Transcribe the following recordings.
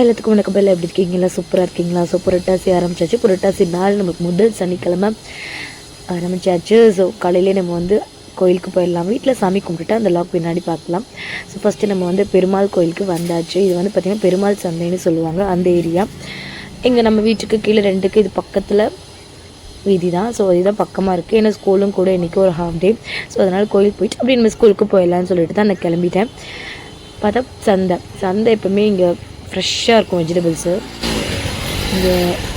எல்லாத்துக்கும் வணக்கம் எல்லாம் எப்படி இருக்கீங்களா? சூப்பராக இருக்கீங்களா? ஸோ புரட்டாசி ஆரம்பிச்சாச்சு. புரட்டாசி நாள் நமக்கு முதல் சனிக்கிழமை ஆரம்பிச்சாச்சு. ஸோ காலையிலே நம்ம வந்து கோயிலுக்கு போயிடலாம். வீட்டில் சாமி கும்பிட்டுட்டு அந்த லாக் பின்னாடி பார்க்கலாம். ஸோ ஃபஸ்ட்டு நம்ம வந்து பெருமாள் கோயிலுக்கு வந்தாச்சு. இது வந்து பார்த்திங்கன்னா பெருமாள் சந்தைன்னு சொல்லுவாங்க அந்த ஏரியா. இங்கே நம்ம வீட்டுக்கு கீழே ரெண்டுக்கு இது பக்கத்தில் வீதி தான். ஸோ இதுதான் பக்கமாக இருக்குது ஏன்னா ஸ்கூலும் கூட இன்றைக்கி ஒரு ஹாஃப் டே ஸோ அதனால் கோயிலுக்கு போயிட்டு அப்படியே நம்ம ஸ்கூலுக்கு போயிடலான்னு சொல்லிட்டு தான் நான் கிளம்பிட்டேன். பார்த்தா சந்தை. சந்தை எப்போவுமே இங்கே ஃப்ரெஷ்ஷாக இருக்கும் வெஜிடபிள்ஸு. இங்கே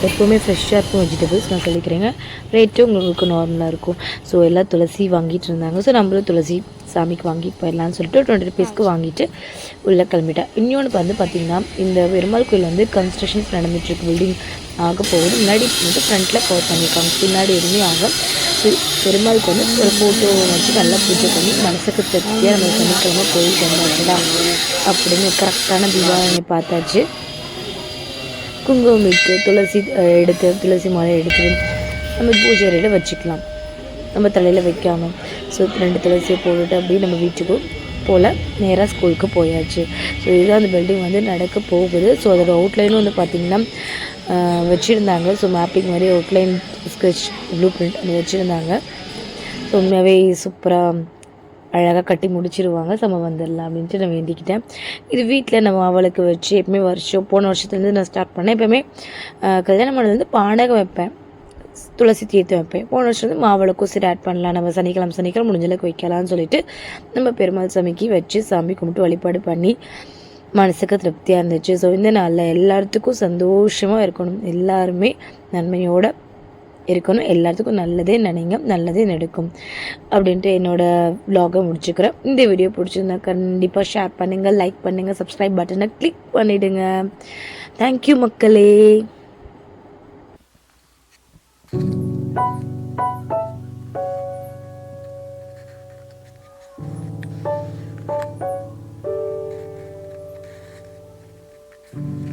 எப்போவுமே ஃப்ரெஷ்ஷாக இருக்கும் வெஜிடபிள்ஸ் நான் சொல்லிக்கிறேங்க. ரேட்டும் உங்களுக்கு நார்மலாக இருக்கும். ஸோ எல்லாம் துளசி வாங்கிட்டு இருந்தாங்க. ஸோ நம்மளும் துளசி சாமிக்கு வாங்கிட்டு போயிடலாம்னு சொல்லிட்டு டுவெண்ட்டி ருபீஸ்க்கு வாங்கிட்டு உள்ளே கிளம்பிட்டேன் இன்னொன்று வந்து பார்த்திங்கன்னா இந்த பெருமாள் கோயில் வந்து கன்ஸ்ட்ரக்ஷன்ஸ் நடந்துட்டுருக்கு பில்டிங் ஆக போகுது. முன்னாடி வந்து ஃப்ரண்ட்டில் கவர் பண்ணியிருக்காங்க. பின்னாடி எதுவுமே ஆகும் வச்சு பெருமாளுக்கு வந்து ஒரு ஃபோட்டோ வச்சு நல்லா பூஜை பண்ணி மனசுக்கு திருப்தியாக நம்ம சனிக்கிழமை கோயிலுக்கு வந்து வரலாம் அப்படின்னு கரெக்டான தீபாவளி பார்த்தாச்சு. குங்குமம் இட்டு துளசி எடுத்து துளசி மாலை எடுத்து நம்ம பூஜை அறையில் வச்சுக்கலாம். நம்ம தலையில் வைக்காமல் ஸோ ரெண்டு துளசியை போட்டுட்டு அப்படியே நம்ம வீட்டுக்கும் போல் நேராக ஸ்கூலுக்கு போயாச்சு. ஸோ இதுதான் அந்த பில்டிங் வந்து நடக்க போகுது. ஸோ அதோட அவுட்லைனும் வந்து பார்த்திங்கன்னா வச்சுருந்தாங்க. ஸோ மேப்பிங் மாதிரி அவுட்லைன் ஸ்கெட்ச் ப்ளூ பிரிண்ட் அது வச்சுருந்தாங்க ஸோ உண்மையாகவே சூப்பராக அழகாக கட்டி முடிச்சிருவாங்க. ஸோ நம்ம வந்துடலாம் அப்படின்ட்டு நான் வேண்டிக்கிட்டேன். இது வீட்டில் நம்ம அவளுக்கு வச்சு எப்பவுமே வருஷம் போன வருஷத்துலேருந்து நான் ஸ்டார்ட் பண்ணேன். எப்பவுமே கல்யாணம் பண்ணதுலேருந்து பானகம் வைப்பேன். துளசி தீர்த்தம் வைப்பேன். போன வருஷம் வந்து மாவளுக்கும் சரி ஆட் பண்ணலாம். நம்ம சனிக்கிழமை சனிக்கிழமை முடிஞ்ச அளவுக்கு வைக்கலாம்னு சொல்லிட்டு நம்ம பெருமாள் சாமிக்கு வச்சு சாமி கும்பிட்டு வழிபாடு பண்ணி மனசுக்கு திருப்தியாக இருந்துச்சு. ஸோ இந்த நாளில் எல்லாத்துக்கும் சந்தோஷமாக இருக்கணும். எல்லாருமே நன்மையோட இருக்கணும். எல்லாத்துக்கும் நல்லதே நினைங்க. நல்லதே நடக்கும். அப்படின்ட்டு என்னோடய வ்ளாகை முடிச்சுக்கிறேன். இந்த வீடியோ பிடிச்சிருந்தா கண்டிப்பாக ஷேர் பண்ணுங்கள் லைக் பண்ணுங்கள் சப்ஸ்கிரைப் பட்டனை கிளிக் பண்ணிவிடுங்க தேங்க்யூ மக்களே thank you Mm-hmm.